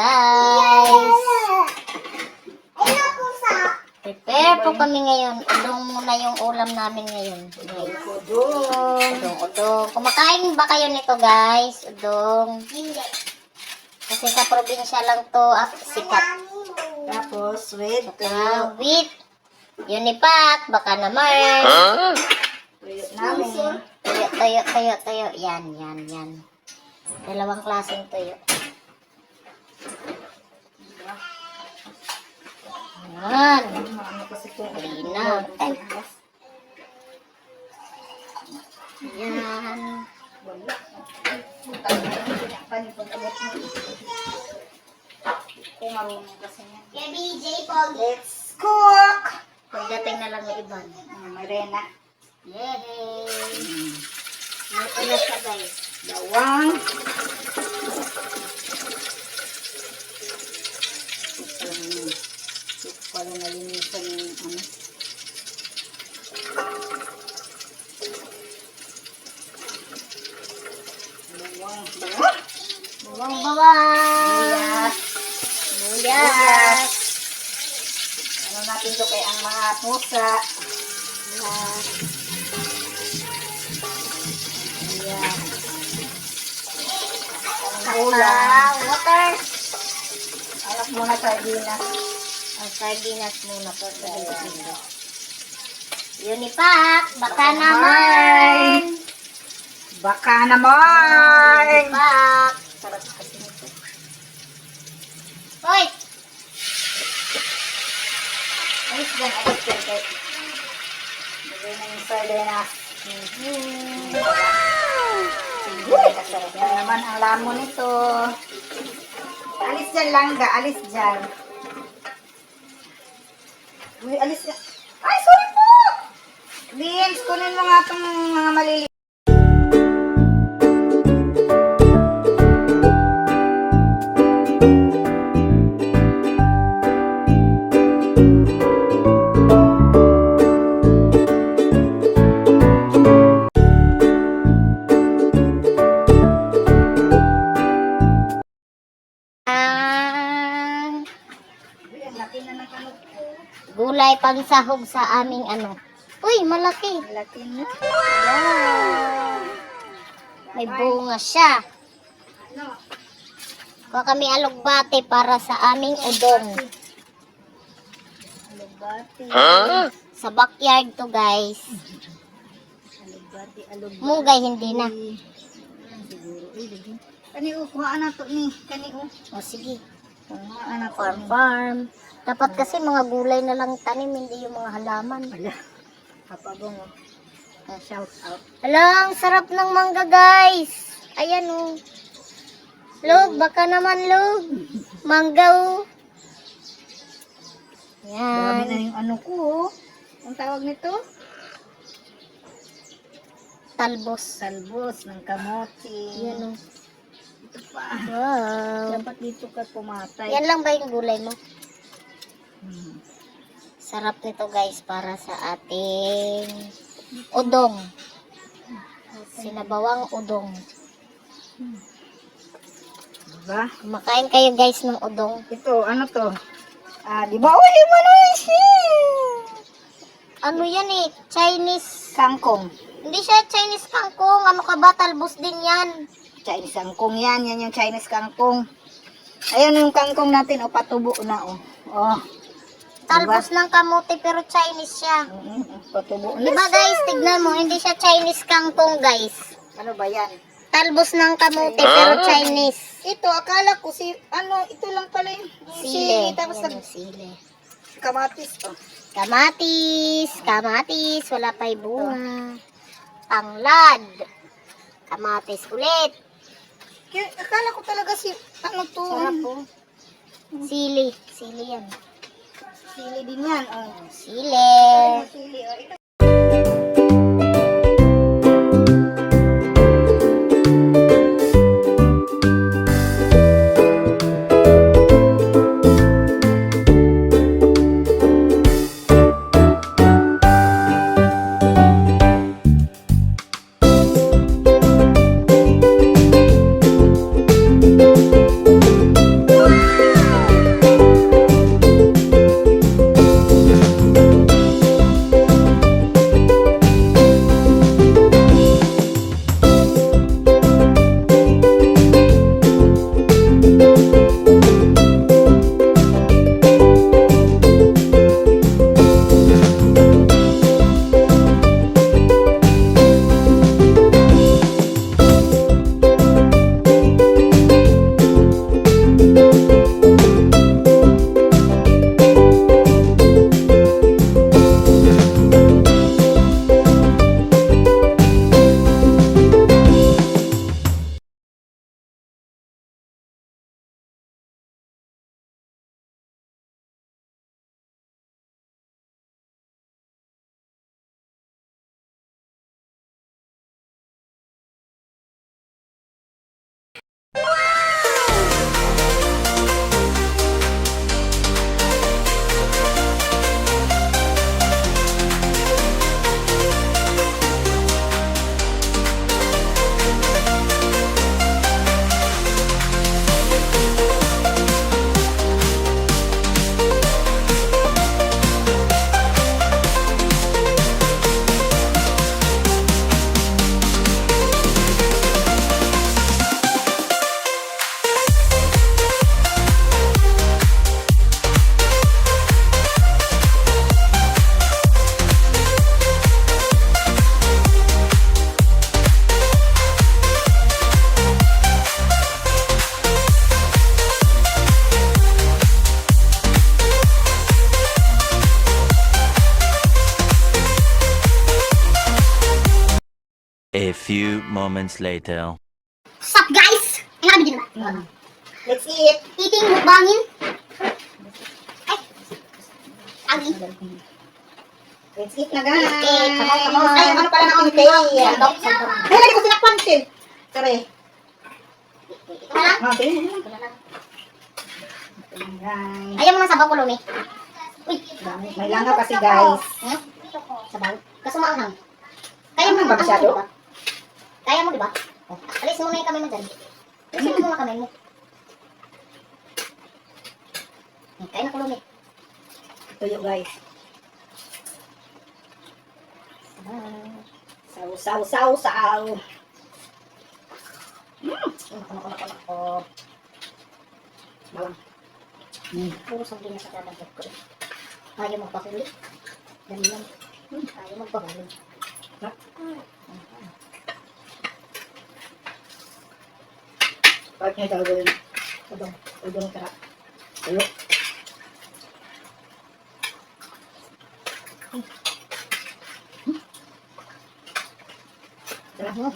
guys. Prepare po kami ngayon. Udong muna yung ulam namin ngayon. Guys. Udong. Udong, udong. Kumakain ba kayo nito guys? Udong. Kasi sa probinsya lang to ah, sikat. Tapos, with Ah, with Unipack, baka naman. tuyo namin. Tayo, tayo, tayo, tayo. Yan, yan, yan. Dalawang klaseng tayo. Yan. Ano kasi ito? Lina. Ay. Yan. Wala. Kung marunong kasi niya. Let's cook! Pagdating na lang ng iban. Mm, Marena. Yay! Luto na siya guys. Bawang. Um, ito pala nalinisan yung ano. Bawang. Bawang. Bawang bawang. Buyas. Ano natin to kay ang mga pusa. Buyas. Kala, ulam. water. Muna sardinas. Ang sardinas muna po sa dito. Unipack, baka naman. Baka naman! Unipack. Sarap kasi nito. Hoy! Ayos yan, ayos yan. Kay. Lagay na yung sardinas. Sige, kasarap yan naman ang lamon nito. Alis dyan lang ga, alis dyan. Uy, alis dyan. Ay, sorry po! Vince, kunin mo nga itong mga maliliit. Gulay pansahog sa aming ano. Uy, malaki. Ang laki na. Wow. May bunga siya. Ano? Kuha kami alugbate para sa aming udong. Alubati. Sa backyard to guys. Alubati, alubati. Mugay hindi na. Siguro, lagi. Kani o, kuhaan na to ni. Kani o. O sige. Na to. Farm farm. Dapat kasi mga gulay na lang tanim, hindi yung mga halaman. Wala. Kapabong o. Ah, shout out. Hala, ang sarap ng mangga guys. Ayan o. Log, baka naman log. Mangga o. Dami na Yan. yung ano ko o. Ang tawag nito? Talbos. Salbos ng kamote. Yan o. Pa. Wow. Dapat dito ka pumatay. Yan lang ba yung gulay mo? Hmm. Sarap nito guys para sa ating udong. Sinabawang udong. Diba? Kumakain kayo guys ng udong. Ito, ano to? Ah, di ba? Uy, ano siya? Ano yan eh? Chinese. Kangkong. Hindi siya Chinese kangkong. Ano ka ba? Talbos din yan. Chinese kangkong yan. Yan yung Chinese kangkong. Ayan yung kangkong natin. O, patubo na o. Oh. Talbos ng kamote pero Chinese siya. Mm, Patubo na. Diba guys? Tignan mo. Hindi siya Chinese kangkong guys. Ano ba yan? Talbos ng kamote pero Chinese. Ito, akala ko si, ano, ito lang pala yung Sili. Tapos Yan nag yung sili. kamatis. Oh. Kamatis, kamatis, wala pa'y bunga. Tanglad. Kamatis ulit. Kaya, akala ko talaga si, ano to? Sarap po. Sili. Sili yan. Sili din yan. Oh. Sili. Sili, oh. Ito, A few moments later. Sup guys? Ay, nakabigyan na ba? Let's eat. Eating mukbangin. Ay. Agi. Let's eat na guys. Let's eat. Come on, come on. Ay, ano pala? Sandok, sandok. Ay, lagi ko sinakpan sin. Sorry. Ito na lang. Na. Ayaw mo ng sabaw ko, Lumi. Uy. May langaw kasi guys. Hmm? Sabaw. Kaso maanghang. Kaya mo ba masyado? Kaya mo, di ba? Oh, alis mo na yung kamay mo dyan. Alisin mo muna kamay mo. Hmm, Kaya na ko, Lumi. Tuyo guys. Saw, saw, saw, saw. Hmm, Nako, nako, nako, nako. Bawang. Mm. Puro sabi na sa dadagdag ko. eh. Ayaw magpahuli. Dali lang. Hmm, Ayaw magpahuli. Bakit niya gagawin? Udong. Udong tara. Tuyo. Tara. Hmm.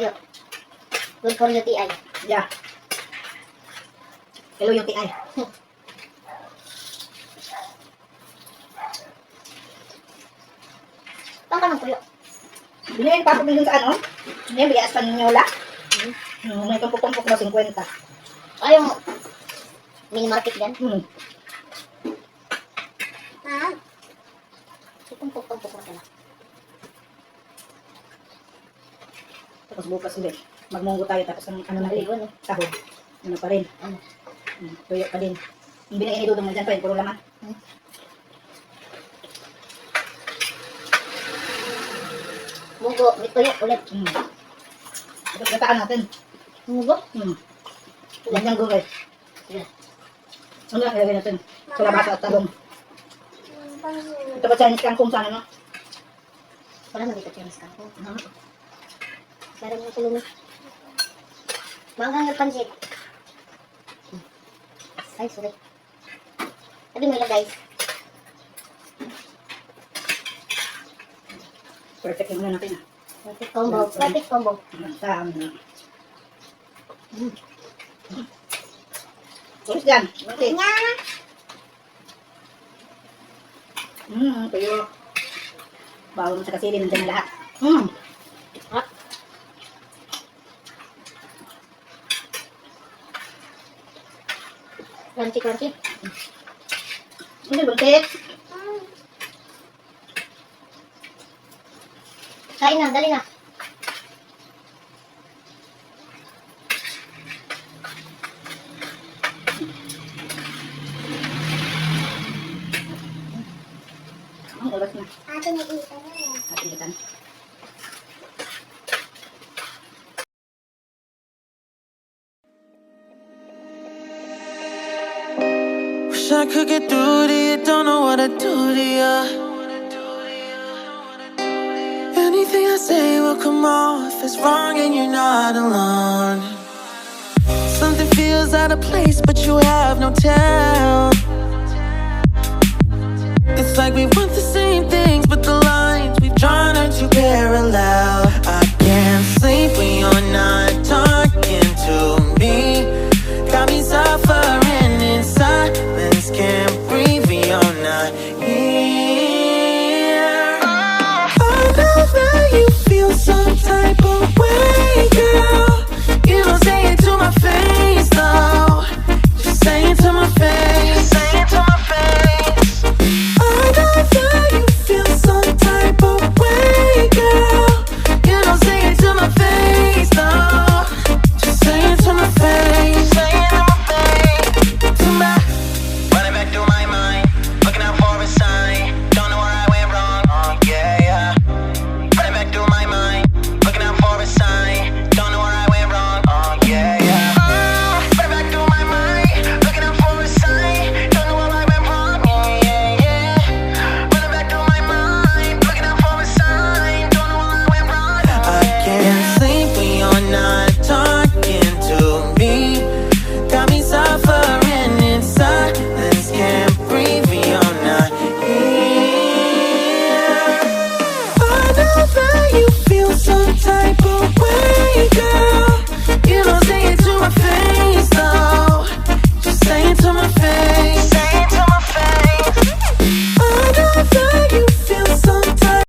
Ayo. Good for UTI. Yeah. Hello yung TI. Pang ka ng tuyo. Binayin pa ako dun sa ano? Binayin bigas paninyola. Hmm, may tumpok-tumpok na 50. Ayaw mo. Mini market yan. Hmm. Ha? Tumpok-tumpok na ka na. Tapos bukas ulit. Magmunggo tayo tapos ang ano na eh. Sahod. Ano pa rin. Ano? Hmm, tuyo pa din. Yung binayin ni Dudong na dyan pa rin. Puro laman. Mugo. May tuyo ulit. Hmm. Tapos gataan natin. Mugo? Hmm. Ganyang gulay. Yeah. Ano lang ilagay natin? Kalabasa at talong. Ito ba Chinese kangkong sana no? Wala na dito Chinese ka. Pero mo tulungan. Manggang yung pansit. Ay, sorry. Sabi mo ilagay. Perfect yung natin. ah. Perfect combo. Perfect combo. Tama. Hmm. Tulis dyan. Okay. Nya! Hmm, tuyo. Bawal mo sa kasili, nandiyan na lahat. Hmm. Crunchy, crunchy. Hindi, buntit. Kain na, dali na. Ang ulas na. Ate, nakita na yan. Katilitan. Wish I could get through to you, don't know what to do to you. Say will come off as wrong, and you're not alone. Something feels out of place, but you have no tell. It's like we want the